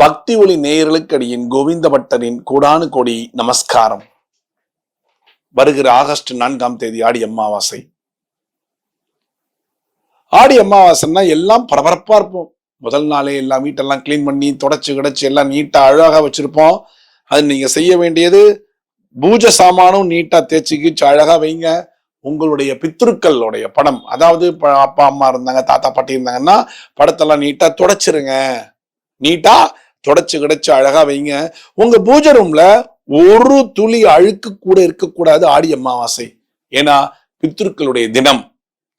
பக்தி ஒளி நேயர்களுக்கு அடியின் கோவிந்த பட்டரின் கோடானு கோடி நமஸ்காரம். வருகிற ஆகஸ்ட் நான்காம் தேதி ஆடி அமாவாசை ஆடி அமாவாசைன்னா எல்லாம் பரபரப்பா இருப்போம். முதல் நாளே எல்லாம் வீட்டெல்லாம் கிளீன் பண்ணி தொடச்சு கிடச்சி எல்லாம் நீட்டா அழகா வச்சிருப்போம். அது நீங்க செய்ய வேண்டியது பூஜை சாமானும் நீட்டா தேய்ச்சி கீச்சு அழகா வைங்க. உங்களுடைய பித்திருக்களுடைய படம். அதாவது அப்பா அம்மா இருந்தாங்க தாத்தா பாட்டி இருந்தாங்கன்னா படத்தெல்லாம் நீட்டா தொடச்சிருங்க. நீட்டா தொடச்சு கிடச்சி அழகா வைங்க. உங்க பூஜை ரூம்ல ஒரு துளி அழுக்கு கூட இருக்கக்கூடாது ஆடி அமாவாசை. ஏன்னா பித்ருக்களுடைய தினம்.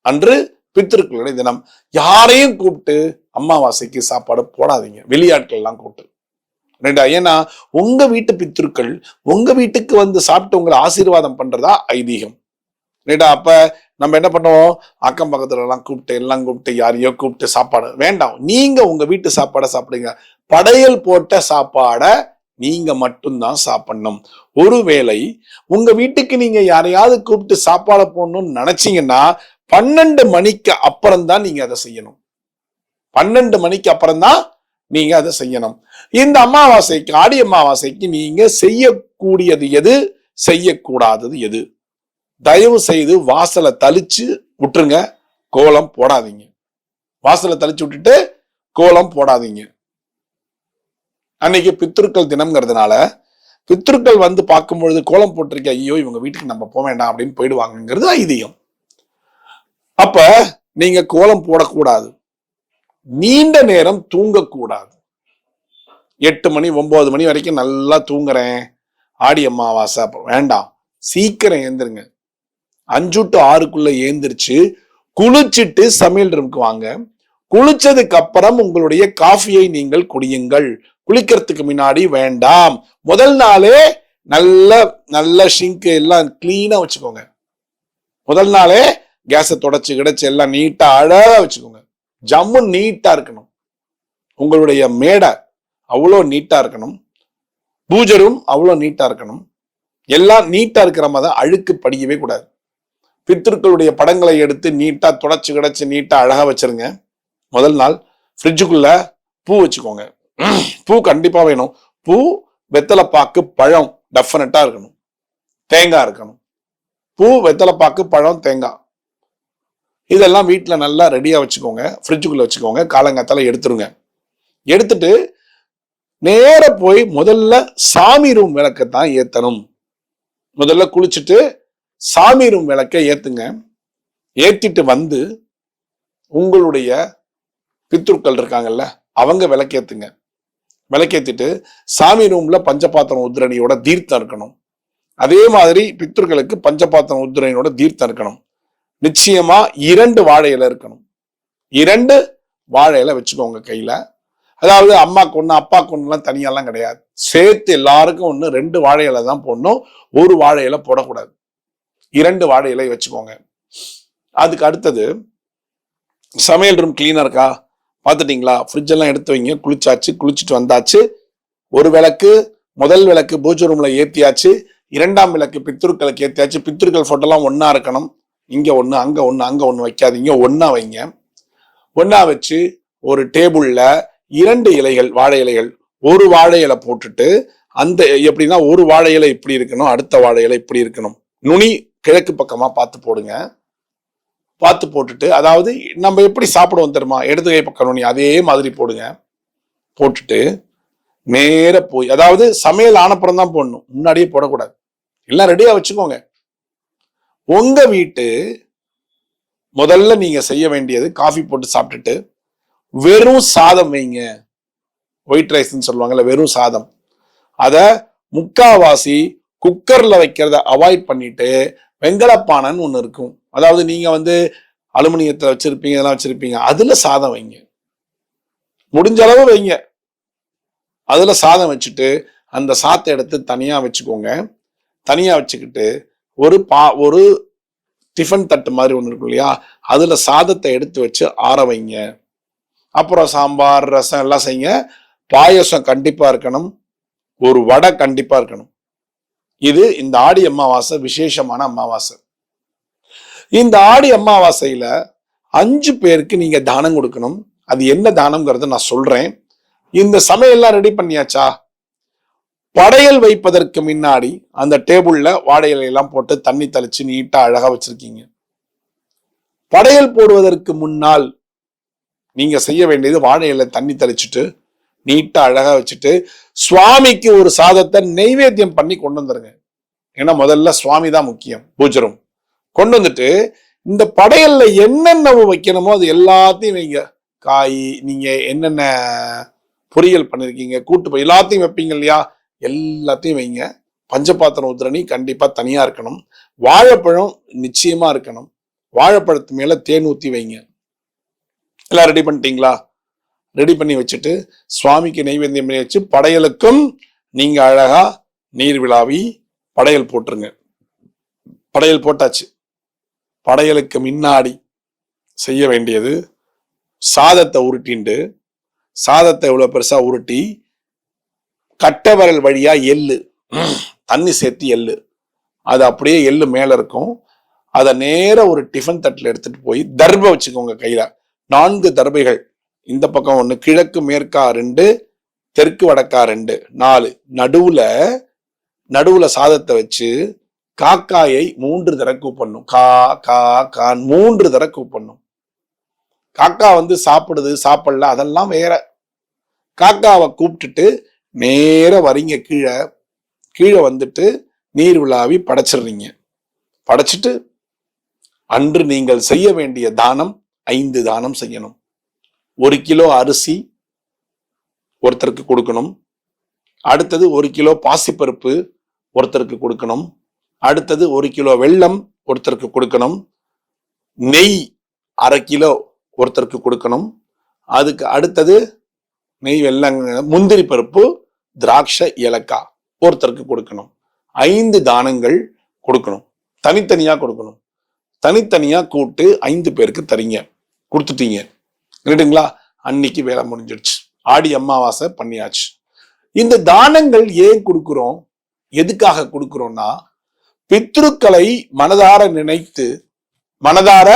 அன்று பித்ருக்களுடைய தினம். யாரையும் கூப்பிட்டு அமாவாசைக்கு சாப்பாடு போடாதீங்க. வெளியாட்கள் எல்லாம் கூப்பிட்டு. ரெண்டா ஏன்னா உங்க வீட்டு பித்ருக்கள் உங்க வீட்டுக்கு வந்து சாப்பிட்டு உங்களை ஆசீர்வாதம் பண்றதா ஐதீகம். ரைட்டா? அப்ப நம்ம என்ன பண்ணுவோம்? அக்கம் பக்கத்துல எல்லாம் கூப்பிட்டு எல்லாம் கூப்பிட்டு யாரையோ கூப்பிட்டு சாப்பாடு. வேண்டாம். நீங்க உங்க வீட்டு சாப்பாடை சாப்பிடுங்க. படையல் போட்ட சாப்பாடை நீங்க மட்டும்தான் சாப்பிடணும். ஒருவேளை உங்க வீட்டுக்கு நீங்க யாரையாவது கூப்பிட்டு சாப்பாடு போடணும்னு நினைச்சீங்கன்னா பன்னெண்டு மணிக்கு அப்புறம் தான் நீங்க அதை செய்யணும். பன்னெண்டு மணிக்கு அப்புறம் தான் நீங்க அதை செய்யணும். இந்த அமாவாசைக்கு ஆடி அமாவாசைக்கு நீங்க செய்யக்கூடியது எது? செய்யக்கூடாதது எது? தயவு செய்து வாசலை தளிச்சு விட்டுருங்க கோலம் போடாதீங்க. வாசலை தளிச்சு விட்டுட்டு கோலம் போடாதீங்க. அன்னைக்கு பித்திருக்கள் தினம்ங்கிறதுனால பித்திருக்கள் வந்து பார்க்கும் பொழுது கோலம் போட்டிருக்க ஐயோ இவங்க வீட்டுக்கு நம்ம போக வேண்டாம் அப்படின்னு போயிடுவாங்கங்கிறது ஐதீகம். அப்ப நீங்க கோலம் போடக்கூடாது. நீண்ட நேரம் தூங்கக்கூடாது. எட்டு மணி ஒன்பது மணி வரைக்கும் நல்லா தூங்குறேன். ஆடி அம்மாவாசை வேண்டாம். சீக்கிரம் ஏந்திருங்க அஞ்சு டு ஆறுக்குள்ள ஏந்திரிச்சு குளிச்சிட்டு சமையல் ரூமுக்கு வாங்க. குளிச்சதுக்கு அப்புறம் உங்களுடைய காஃபியை நீங்கள் குடியுங்கள். குளிக்கிறதுக்கு முன்னாடி வேண்டாம். முதல் நாளே நல்ல நல்ல ஷிங்க் எல்லாம் கிளீனா வச்சுக்கோங்க. முதல் நாளே கேஸை தொடச்சு கிடச்சி எல்லாம் நீட்டா அழகா வச்சுக்கோங்க. ஜம்மு நீட்டா இருக்கணும். உங்களுடைய மேடை அவ்வளோ நீட்டா இருக்கணும். பூஜரும் அவ்வளோ நீட்டா இருக்கணும். எல்லாம் நீட்டா இருக்கிற மாதிரி தான் அழுக்கு படியவே கூடாது. பித்திருக்களுடைய படங்களை எடுத்து நீட்டா துடைச்சி கிடச்சி நீட்டா அழகா வச்சிருங்க. முதல் நாள் ஃப்ரிட்ஜுக்குள்ள பூ வச்சுக்கோங்க. பூ கண்டிப்பா வேணும். பூ வெத்தலைப்பாக்கு பழம் டெஃபினட்டா இருக்கணும். தேங்காய் இருக்கணும். பூ வெத்தலைப்பாக்கு பழம் தேங்காய். இதெல்லாம் வீட்டில் நல்லா ரெடியாக வச்சுக்கோங்க. ஃப்ரிட்ஜுக்குள்ளே வச்சுக்கோங்க. காலங்காத்தால எடுத்துருங்க. எடுத்துட்டு நேர போய் முதல்ல சாமி ரூம் விளக்கத்தான் ஏற்றணும் ஏத்தணும். முதல்ல குளிச்சுட்டு சாமி ரூம் விளக்கை ஏத்துங்க. ஏத்திட்டு வந்து உங்களுடைய பித்ருக்கள் இருக்காங்கல்ல அவங்க விளக்கேத்துங்க. விளக்கேத்திட்டு சாமி ரூம்ல பஞ்சபாத்திரம் உத்ரணியோட தீர்த்தம் இருக்கணும். அதே மாதிரி பித்ருக்களுக்கு பஞ்சபாத்திரம் உத்ரணியோட தீர்த்தம் இருக்கணும். நிச்சயமா இரண்டு வாழை இலை இருக்கணும். இரண்டு வாழை இலை வச்சுக்கோங்க கையில. அதாவது அம்மாக்கு ஒண்ணு அப்பாக்கு ஒண்ணுலாம் தனியாலாம் கிடையாது. சேர்த்து எல்லாருக்கும் ஒன்று ரெண்டு வாழை இலை தான் போடணும். ஒரு வாழை போடக்கூடாது. இரண்டு வாழை இலை வச்சுக்கோங்க. அதுக்கு அடுத்தது சமையல் ரூம் கிளீனாக இருக்கா? பார்த்துட்டீங்களா? ஃப்ரிட்ஜெல்லாம் எடுத்து வைங்க. குளிச்சாச்சு குளிச்சுட்டு வந்தாச்சு. ஒரு விளக்கு முதல் விளக்கு பூஜை ரூமில் ஏற்றியாச்சு இரண்டாம் விளக்கு பித்ருக்களுக்கு ஏற்றியாச்சு பித்ருக்கள் ஃபோட்டோலாம் ஒன்றா இருக்கணும். இங்கே ஒன்று அங்கே ஒன்று அங்கே ஒன்று வைக்காதீங்க. ஒன்றா வைங்க. ஒன்றா வச்சு ஒரு டேபிளில் இரண்டு இலைகள் வாழை இலைகள் ஒரு வாழை இலை போட்டுட்டு அந்த எப்படின்னா ஒரு வாழை இலை இப்படி இருக்கணும் அடுத்த வாழை இலை இப்படி இருக்கணும். நுனி கிழக்கு பக்கமாக பார்த்து போடுங்க. பார்த்து போட்டுட்டு அதாவது நம்ம எப்படி சாப்பிடுவோம் தெரியுமா? இடது கை பக்கம் நீ அதே மாதிரி போடுங்க. போட்டுட்டு நேர போய் அதாவது சமையல் ஆனப்புறம் தான் போடணும். முன்னாடியே போடக்கூடாது. எல்லாம் ரெடியாக வச்சுக்கோங்க. உங்க வீட்டு முதல்ல நீங்க செய்ய வேண்டியது காஃபி போட்டு சாப்பிட்டுட்டு வெறும் சாதம் வைங்க. ஒயிட் ரைஸ்ன்னு சொல்லுவாங்கல்ல வெறும் சாதம். அதை முக்காவாசி குக்கர்ல வைக்கிறத அவாய்ட் பண்ணிட்டு வெங்கலப்பானன்னு ஒன்று இருக்கும். அதாவது நீங்கள் வந்து அலுமினியத்தில் வச்சுருப்பீங்க இதெல்லாம் வச்சுருப்பீங்க. அதில் சாதம் வைங்க. முடிஞ்ச அளவு வைங்க. அதில் சாதம் வச்சுட்டு அந்த சாத்தை எடுத்து தனியாக வச்சுக்கோங்க. தனியாக வச்சுக்கிட்டு ஒரு பா ஒரு டிஃபன் தட்டு மாதிரி ஒன்று இருக்கும் இல்லையா? அதில் சாதத்தை எடுத்து வச்சு ஆற வைங்க. அப்புறம் சாம்பார் ரசம் எல்லாம் செய்யுங்க. பாயசம் கண்டிப்பாக இருக்கணும். ஒரு வடை கண்டிப்பாக இருக்கணும். இது இந்த ஆடி அமாவாசை விசேஷமான அமாவாசை. இந்த ஆடி அமாவாசையில அஞ்சு பேருக்கு நீங்க தானம் கொடுக்கணும். அது என்ன தானம்ங்கிறத நான் சொல்றேன். இந்த சமையல்லாம் ரெடி பண்ணியாச்சா? படையல் வைப்பதற்கு முன்னாடி அந்த டேபிள்ல வாடையிலையெல்லாம் போட்டு தண்ணி தெளிச்சு நீட்டா அழகா வச்சிருக்கீங்க. படையல் போடுவதற்கு முன்னால் நீங்க செய்ய வேண்டியது வாழை இலை தண்ணி தெளிச்சுட்டு நீட்டா அழகா வச்சுட்டு சுவாமிக்கு ஒரு சாதத்தை நெய்வேத்தியம் பண்ணி கொண்டு வந்துருங்க. ஏன்னா முதல்ல சுவாமி தான் முக்கியம். பூஜரும். கொண்டு வந்துட்டு இந்த படையல்ல என்னென்ன வைக்கணுமோ அது எல்லாத்தையும் வைங்க. காய் நீங்க என்னென்ன பொரியல் பண்ணிருக்கீங்க கூட்டு போய் எல்லாத்தையும் வைப்பீங்க இல்லையா? எல்லாத்தையும் வைங்க. பஞ்சபாத்திரம் உதிரணி கண்டிப்பா தனியா இருக்கணும். வாழைப்பழம் நிச்சயமா இருக்கணும். வாழைப்பழத்து மேல தேன் ஊத்தி வைங்க. எல்லாம் ரெடி பண்ணிட்டீங்களா? ரெடி பண்ணி வச்சுட்டு சுவாமிக்கு நைவேத்தியம் பண்ணி வச்சு படையலுக்கும் நீங்க அழகா நீர் விழாவி படையல் போட்டுருங்க. படையல் போட்டாச்சு. படையலுக்கு முன்னாடி செய்ய வேண்டியது சாதத்தை உருட்டிண்டு சாதத்தை இவ்வளோ பெருசா உருட்டி கட்டவரல் வழியாக வழியா எள்ளு தண்ணி சேர்த்து எள்ளு. அது அப்படியே எள்ளு மேல இருக்கும். அதை நேர ஒரு டிஃபன் தட்டில் எடுத்துட்டு போய் தர்பை வச்சுக்கோங்க கையில. நான்கு தர்பைகள். இந்த பக்கம் ஒன்று கிழக்கு மேற்கா ரெண்டு தெற்கு வடக்கா ரெண்டு நாலு. நடுவுல நடுவுல சாதத்தை வச்சு காக்காயை மூன்று தர கூப்பிடணும் கா கா கான் மூன்று தர கூப்பிடணும் காக்கா வந்து சாப்பிடுது சாப்பிடல அதெல்லாம் வேற. காக்காவை கூப்பிட்டுட்டு நேர வரீங்க கீழே. கீழே வந்துட்டு நீர் விழாவி படைச்சிடுறீங்க. படைச்சிட்டு அன்று நீங்கள் செய்ய வேண்டிய தானம் ஐந்து தானம் செய்யணும். ஒரு கிலோ அரிசி ஒருத்தருக்கு கொடுக்கணும். அடுத்தது ஒரு கிலோ பாசிப்பருப்பு ஒருத்தருக்கு கொடுக்கணும். அடுத்தது ஒரு கிலோ வெல்லம் ஒருத்தருக்கு கொடுக்கணும். நெய் அரை கிலோ ஒருத்தருக்கு கொடுக்கணும். அதுக்கு அடுத்தது நெய் வெள்ளம் முந்திரி பருப்பு திராட்சை ஏலக்காய் ஒருத்தருக்கு கொடுக்கணும். ஐந்து தானங்கள் கொடுக்கணும். தனித்தனியாக கொடுக்கணும். தனித்தனியாக கூட்டு ஐந்து பேருக்கு தரீங்க. கொடுத்துட்டீங்க. ரைட்டுங்களா அன்னைக்கு வேலை முடிஞ்சிடுச்சு. ஆடி அமாவாசை பண்ணியாச்சு. இந்த தானங்கள் ஏன் கொடுக்குறோம்? எதுக்காக கொடுக்குறோம்னா பித்ருக்களை மனதார நினைத்து மனதார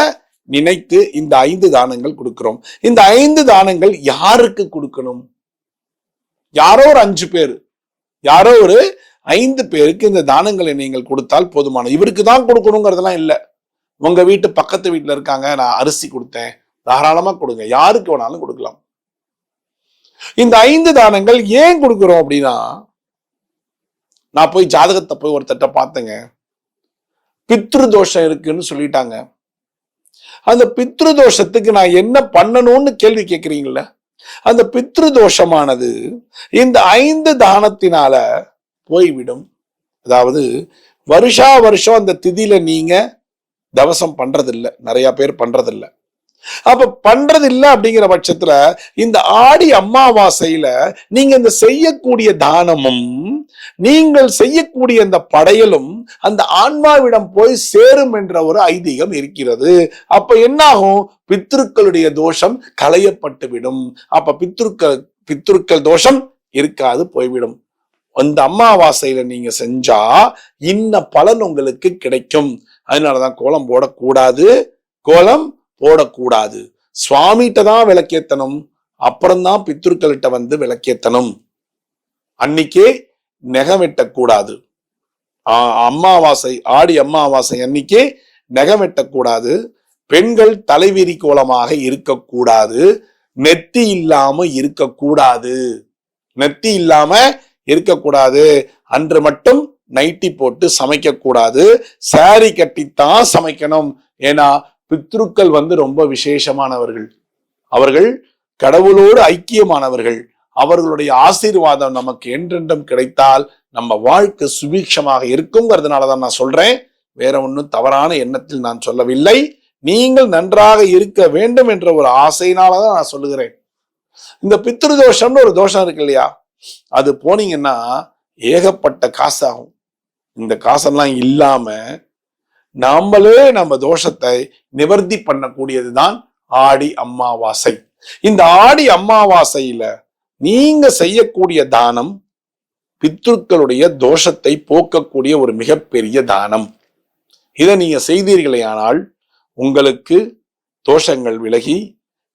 நினைத்து இந்த ஐந்து தானங்கள் கொடுக்கிறோம். இந்த ஐந்து தானங்கள் யாருக்கு கொடுக்கணும்? யாரோ ஒரு அஞ்சு பேர் யாரோ ஒரு ஐந்து பேருக்கு இந்த தானங்களை நீங்கள் கொடுத்தால் போதுமான இவருக்கு தான் கொடுக்கணுங்கிறதெல்லாம் இல்லை. உங்க வீட்டு பக்கத்து வீட்டில் இருக்காங்க நான் அரிசி கொடுத்தேன். தாராளமா கொடுங்க. யாருக்கு வேணாலும் கொடுக்கலாம். இந்த ஐந்து தானங்கள் ஏன் கொடுக்குறோம் அப்படின்னா நான் போய் ஜாதகத்தை போய் ஒருத்தட்ட பார்த்தேங்க. பித்ரு தோஷம் இருக்குன்னு சொல்லிட்டாங்க. அந்த பித்ரு தோஷத்துக்கு நான் என்ன பண்ணணும்னு கேள்வி கேட்கிறீங்களா அந்த பித்ரு தோஷமானது இந்த ஐந்து தானத்தினால போய்விடும். அதாவது வருஷா வருஷம் அந்த திதியில நீங்க தவசம் பண்றதில்ல. நிறைய பேர் பண்றதில்ல. அப்ப பண்றது இல்ல அப்படிங்கிற பட்சத்துல இந்த ஆடி அமாவாசையில நீங்க இந்த செய்யக்கூடிய தானமும் நீங்கள் செய்யக்கூடிய அந்த படையலும் அந்த ஆன்மாவிடம் போய் சேரும் என்ற ஒரு ஐதீகம் இருக்கிறது. அப்ப என்னாகும்? பித்ருக்களுடைய தோஷம் களையப்பட்டு விடும் அப்ப பித்ருக்கள் பித்ருக்கள் தோஷம் இருக்காது போய்விடும். அந்த அமாவாசையில நீங்க செஞ்சா இன்ன பலன் உங்களுக்கு கிடைக்கும். அதனாலதான் கோலம் போடக்கூடாது. கோலம் போடக்கூடாது. சுவாமிகிட்ட தான் விளக்கேத்தனும் அப்புறம்தான் பித்துருக்கள்கிட்ட வந்து விளக்கேத்தனும் அன்னைக்கே நெகம் வெட்டக்கூடாது. அம்மாவாசை ஆடி அம்மாவாசை அன்னைக்கே நெகம் வெட்டக்கூடாது. பெண்கள் தலைவிரி கோலமாக இருக்கக்கூடாது. நெத்தி இல்லாம இருக்கக்கூடாது. நெத்தி இல்லாம இருக்கக்கூடாது. அன்று மட்டும் நைட்டி போட்டு சமைக்க கூடாது சாரி கட்டித்தான் சமைக்கணும். ஏன்னா பித்ருக்கள் வந்து ரொம்ப விசேஷமானவர்கள். அவர்கள் கடவுளோடு ஐக்கியமானவர்கள். அவர்களுடைய ஆசீர்வாதம் நமக்கு என்றென்றும் கிடைத்தால் நம்ம வாழ்க்கை சுபீட்சமாக இருக்குங்கிறதுனாலதான் நான் சொல்றேன். வேற ஒன்றும் தவறான எண்ணத்தில் நான் சொல்லவில்லை. நீங்கள் நன்றாக இருக்க வேண்டும் என்ற ஒரு ஆசையினாலதான் நான் சொல்லுகிறேன். இந்த பித்ரு தோஷம்னு ஒரு தோஷம் இருக்கு இல்லையா? அது போனீங்கன்னா ஏகப்பட்ட காசு ஆகும் இந்த காசெல்லாம் இல்லாம நாமளே நம்ம தோஷத்தை நிவர்த்தி பண்ணக்கூடியது தான் ஆடி அம்மாவாசை. இந்த ஆடி அம்மாவாசையில நீங்க செய்யக்கூடிய தானம் பித்ருக்களுடைய தோஷத்தை போக்கக்கூடிய ஒரு மிகப்பெரிய தானம். இதை நீங்க செய்தீர்களேயானால் உங்களுக்கு தோஷங்கள் விலகி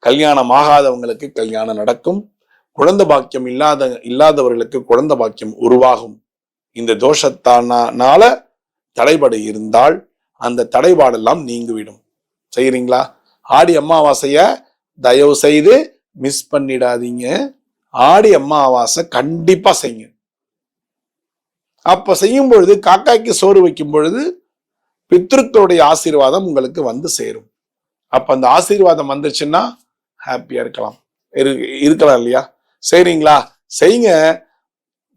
கல்யாணம் ஆகாதவங்களுக்கு கல்யாணம் நடக்கும் குழந்தை பாக்கியம் இல்லாத இல்லாதவர்களுக்கு குழந்தை பாக்கியம் உருவாகும். இந்த தோஷத்தானால தடைபடு இருந்தால் அந்த தடைபாடெல்லாம் நீங்கிவிடும். செய்கிறீங்களா ஆடி அமாவாசையை தயவு செய்து மிஸ் பண்ணிடாதீங்க. ஆடி அமாவாசை கண்டிப்பா செய்யுங்க. அப்ப செய்யும் பொழுது காக்காய்க்கு சோறு வைக்கும் பொழுது பித்ருக்களுடைய ஆசீர்வாதம் உங்களுக்கு வந்து சேரும். அப்ப அந்த ஆசீர்வாதம் வந்துச்சுன்னா ஹாப்பியா இருக்கலாம். இரு- இருக்கலாம் இல்லையா? சரிங்களா செய்யுங்க.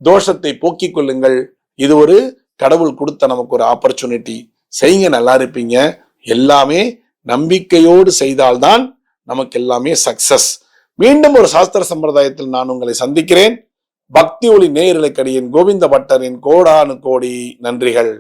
தோஷத்தை போக்கிக் கொள்ளுங்கள். இது ஒரு கடவுள் கொடுத்த நமக்கு ஒரு ஆப்பர்ச்சுனிட்டி செய்யுங்க நல்லா இருப்பீங்க. எல்லாமே நம்பிக்கையோடு செய்தால்தான் நமக்கு எல்லாமே சக்சஸ் மீண்டும் ஒரு சாஸ்திர சம்பிரதாயத்தில் நான் உங்களை சந்திக்கிறேன். பக்தி ஒளி நேயர்களுக்கடியின் கோவிந்த பட்டரின் கோடானு கோடி நன்றிகள்.